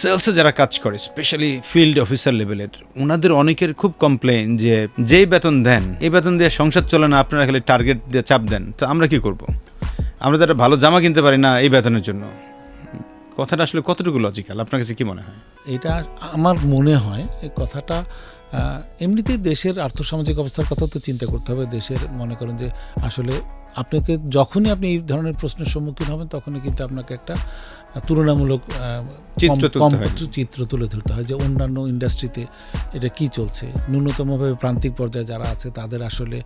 সেলসে যারা কাজ করে, স্পেশালি ফিল্ড অফিসার লেভেলের, ওনাদের অনেকের খুব কমপ্লেন যে যেই বেতন দেন, এই বেতন দিয়ে সংসার চলে না, আপনারা খালি টার্গেট দিয়ে চাপ দেন, তো আমরা কি করব? আমরা তো একটা ভালো জামা কিনতে পারি না এই বেতনের জন্য। কথাটা আসলে কতটুকু লজিক্যাল আপনার কাছে কি মনে হয়? এটা আমার মনে হয় এই কথাটা এমনিতেই দেশের আর্থসামাজিক অবস্থার কথা তো চিন্তা করতে হবে। দেশের মনে করেন যে আসলে আপনাকে যখনই আপনি এই ধরনের প্রশ্নের সম্মুখীন হবেন তখনই কিন্তু আপনাকে একটা তুলনামূলক আহ, চিত্র তুলে ধরতে হয় যে অন্যান্য ইন্ডাস্ট্রিতে এটা কি চলছে। ন্যূনতমভাবে প্রান্তিক পর্যায়ে যারা আছে তাদের আসলে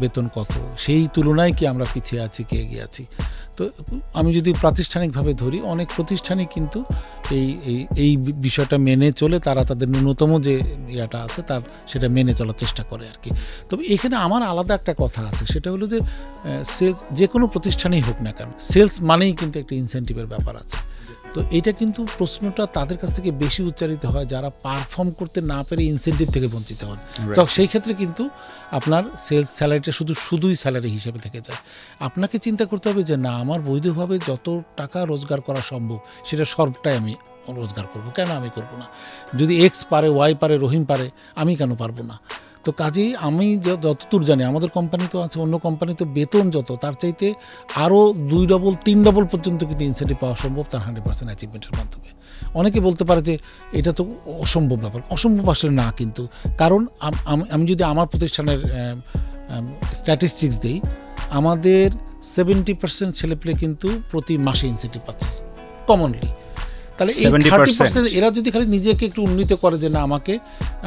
বেতন কত? সেই তুলনায় কি আমরা পিছিয়ে আছি, কে এগিয়ে আছি? তো আমি যদি প্রাতিষ্ঠানিকভাবে ধরি, অনেক প্রতিষ্ঠানই কিন্তু এই এই এই বিষয়টা মেনে চলে তারা তাদের ন্যূনতম যে ইয়াটা আছে, তার সেটা মেনে চলার চেষ্টা করে আর কি। তবে এখানে আমার আলাদা একটা কথা আছে, সেটা হলো যে সেলস যে কোনো প্রতিষ্ঠানেই হোক না কেন সেলস মানেই কিন্তু একটা ইনসেন্টিভের ব্যাপার আছে। তো এটা কিন্তু প্রশ্নটা তাদের কাছ থেকে বেশি উচ্চারিত হয় যারা পারফর্ম করতে না পেরে ইনসেন্টিভ থেকে বঞ্চিত হন। তো সেই ক্ষেত্রে কিন্তু আপনার সেলস স্যালারিটা শুধু শুধুই স্যালারি হিসেবে থেকে যায়। আপনাকে চিন্তা করতে হবে যে না আমার বৈধভাবে যত টাকা রোজগার করা সম্ভব সেটা সবটাই আমি রোজগার করব। কেন আমি করব না? যদি এক্স পারে ওয়াই পারে রহিম পারে আমি কেন পারব না? তো কাজেই আমি যতদূর জানি, আমাদের কোম্পানি তো আছে, অন্য কোম্পানি তো বেতন যত, তার চাইতে আরও দুই ডবল তিন ডবল পর্যন্ত কিন্তু ইনসেন্টিভ পাওয়া সম্ভব তার হান্ড্রেড পার্সেন্ট অ্যাচিভমেন্টের মাধ্যমে। অনেকে বলতে পারে যে এটা তো অসম্ভব ব্যাপার, অসম্ভব আসলে না কিন্তু। কারণ আম- যদি আমার প্রতিষ্ঠানের স্ট্যাটিস্টিক্স দিই, আমাদের সেভেন্টি পার্সেন্ট ছেলেপেলে কিন্তু প্রতি মাসে ইনসেন্টিভ পাচ্ছে কমনলি তাহলে এই থার্টি পার্সেন্ট এরা যদি খালি নিজেকে একটু উন্নীত করে যে না আমাকে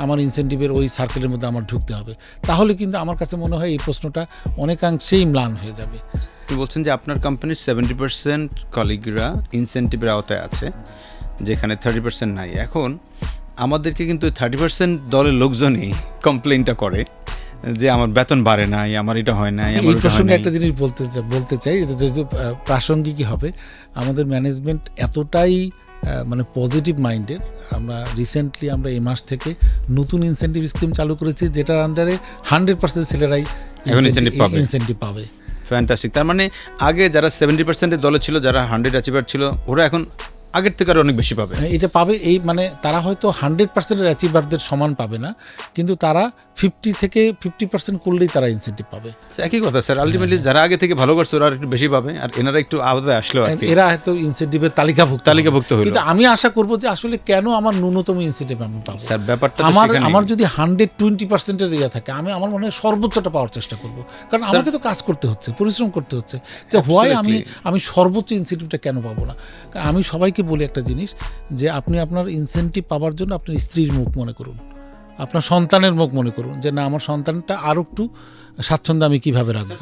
আমার ইনসেন্টিভের ওই সার্কেলের মধ্যে আমার ঢুকতে হবে তাহলে কিন্তু আমার কাছে মনে হয় এই প্রশ্নটা অনেকাংশেই ম্লান হয়ে যাবে। আপনি বলছেন যে আপনার কোম্পানির সেভেন্টি পার্সেন্ট কলিগরা ইনসেন্টিভের আওতায় আছে যেখানে থার্টি পার্সেন্ট নাই। এখন আমাদেরকে কিন্তু থার্টি পার্সেন্ট দলের লোকজনই কমপ্লেনটা করে যে আমার বেতন বাড়ে নাই আমার এটা হয় নাই এই প্রসঙ্গে একটা জিনিস বলতে বলতে চাই এটা যেহেতু প্রাসঙ্গিকই হবে। আমাদের ম্যানেজমেন্ট এতটাই মানে পজিটিভ মাইন্ডের আমরা রিসেন্টলি আমরা এই মাস থেকে নতুন ইনসেন্টিভ স্কিম চালু করেছি যেটার আন্ডারে হান্ড্রেড পার্সেন্ট ছেলেরাই পাবে। ইনসেন্টিভ পাবে। ফ্যান্টাস্টিক তার মানে আগে যারা সেভেন্টি পার্সেন্টের দলে ছিল যারা হান্ড্রেড অ্যাচিভার ছিল ওরা এখন আগের থেকে আরও অনেক বেশি পাবে। হ্যাঁ, এটা পাবে এই মানে তারা হয়তো হান্ড্রেড পার্সেন্টের অ্যাচিভারদের সমান পাবে না কিন্তু তারা ফিফটি থেকে ফিফটি পার্সেন্ট করলেই তারা ইনসেন্টিভ পাবে। একই কথা স্যার আলটিমেটলি যারা আগে থেকে ভালো করছে ওরা একটু বেশি পাবে আর এনারা একটু আলাদা আসলো এরা হয়তো ইনসেন্টিভের তালিকাভুক্ত। তালিকাভুক্ত হলো। কিন্তু আমি আশা করব যে আসলে কেন আমার ন্যূনতম ইনসেন্টিভ আমি পাবো? স্যার ব্যাপারটা আমার আমার যদি হান্ড্রেড টোয়েন্টি পার্সেন্টের ইয়ে থাকে আমি আমার মনে হয় সর্বোচ্চটা পাওয়ার চেষ্টা করব। কারণ আমাকে তো কাজ করতে হচ্ছে পরিশ্রম করতে হচ্ছে। যে হোয়াই আমি আমি সর্বোচ্চ ইনসেন্টিভটা কেন পাবো না? কারণ আমি সবাইকে বলি একটা জিনিস, যে আপনি আপনার ইনসেন্টিভ পাওয়ার জন্য আপনার স্ত্রীর মুখ মনে করুন। আপনার সন্তানের মুখ মনে করুন যে না, আমার সন্তানটা আরও একটু স্বাচ্ছন্দ্য আমি কীভাবে রাখব?